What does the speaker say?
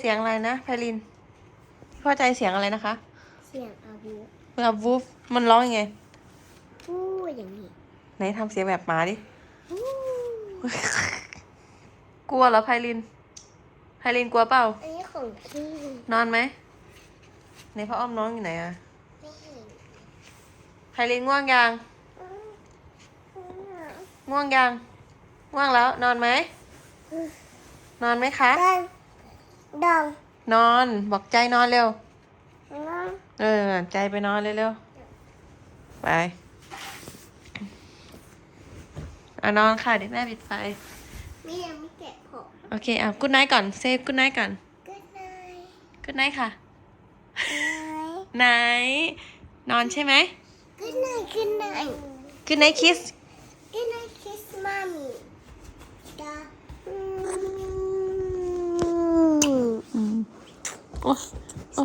เสียงอะไรนะไพลินพี่พ่อใจเสียงอะไรนะคะเสียงอาวุธเมื่อวูฟมันร้องยังไงพูดอย่างนี้ไหนทำเสียงแบบหมาดิพูดกลัวเหรอไพลินไพลินกลัวเปล่า อันนี้ของพี่นอนไหมไหนพ่ออ้อมน้องอยู่ไหนอะไม่เห็นไพลินง่วงยังง่วงยัง ง่วงแล้ว นอนไหม นอนไหมคะดั งดังนอน บอกใจนอนเร็วดังเออ ใจไปนอนเร็วๆ ไปอะนอนค่ะเดี๋ยวแม่ปิดไฟ ไม่ยังไม่แกะผมโอเคอะกุ๊ดไนท์ก่อน เซฟกุ๊ดไนท์ก่อนก็ได้กุ๊ดไนท์ค่ะ ไหนไหนนอนใช่ไหม ก็ได้ก็ได้ กุ๊ดไนท์คิส ก็ได้คิสมามีดา อืมโอ้โอ้